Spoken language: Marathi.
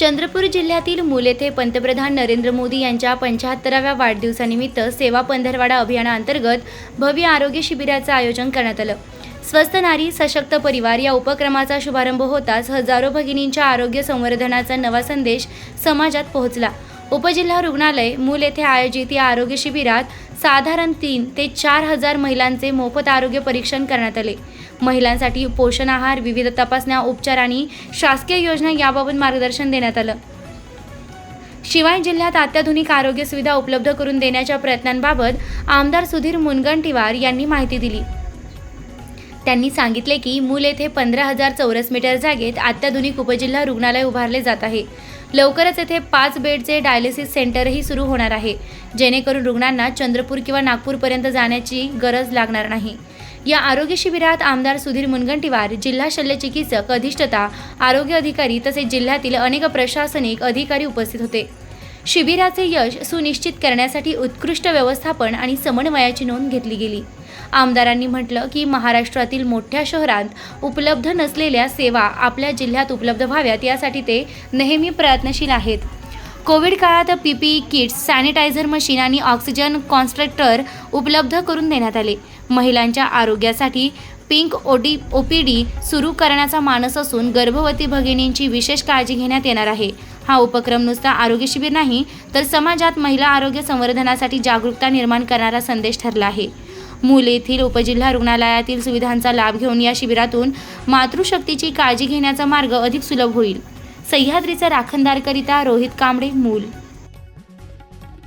चंद्रपूर जिल्ह्यातील मूल येथे पंतप्रधान नरेंद्र मोदी यांच्या पंच्याहत्तराव्या वाढदिवसानिमित्त सेवा पंधरवाडा अभियानाअंतर्गत भव्य आरोग्य शिबिराचं आयोजन करण्यात आलं. स्वस्थ नारी सशक्त परिवार या उपक्रमाचा शुभारंभ होताच हजारो भगिनींच्या आरोग्य संवर्धनाचा नवा संदेश समाजात पोहोचला. उपजिल्हा रुग्णालय मूल येथे आयोजित या आरोग्य शिबिरात साधारण तीन ते चार हजार महिलांचे मोफत आरोग्य परीक्षण करण्यात आले. महिलांसाठी पोषण आहार विविध तपासण्या उपचार आणि शासकीय योजना याबाबत मार्गदर्शन देण्यात आलं. शिवाय जिल्ह्यात अत्याधुनिक आरोग्य सुविधा उपलब्ध करून देण्याच्या प्रयत्नांबाबत आमदार सुधीर मुनगंटीवार यांनी माहिती दिली. त्यांनी सांगितले की मूल येथे पंधरा हजार चौरस मीटर जागेत अत्याधुनिक उपजिल्हा रुग्णालय उभारले जात आहे. लवकरच येथे पाच बेडचे डायलिसिस सेंटरही सुरू होणार आहे. जेणेकरून रुग्णांना चंद्रपूर किंवा नागपूरपर्यंत जाण्याची गरज लागणार नाही. या आरोग्य शिबिरात आमदार सुधीर मुनगंटीवार जिल्हा शल्यचिकित्सक अधिष्ठता आरोग्य अधिकारी तसेच जिल्ह्यातील अनेक प्रशासनिक अधिकारी उपस्थित होते. शिबिराचे यश सुनिश्चित करण्यासाठी उत्कृष्ट व्यवस्थापन आणि समन्वयाची नोंद घेतली गेली. आमदारांनी म्हटलं की महाराष्ट्रातील मोठ्या शहरात उपलब्ध नसलेल्या सेवा आपल्या जिल्ह्यात उपलब्ध व्हाव्यात यासाठी ते नेहमी प्रयत्नशील आहेत. कोविड काळात पीपीई किट्स सॅनिटायझर मशीन आणि ऑक्सिजन कॉन्स्ट्रक्टर उपलब्ध करून देण्यात आले. महिलांच्या आरोग्यासाठी पिंक ओडी ओ पी डी सुरू करण्याचा मानस असून गर्भवती भगिनींची विशेष काळजी घेण्यात येणार आहे. हा उपक्रम नुसता आरोग्य शिबिर नाही तर समाजात महिला आरोग्य संवर्धनासाठी जागरूकता निर्माण करणारा संदेश ठरला आहे. मूल येथील उपजिल्हा रुग्णालयातील सुविधांचा लाभ घेऊन या शिबिरातून मातृशक्तीची काळजी घेण्याचा मार्ग अधिक सुलभ होईल. सह्याद्रीचा राखणदारकरिता रोहित कांबळे मूल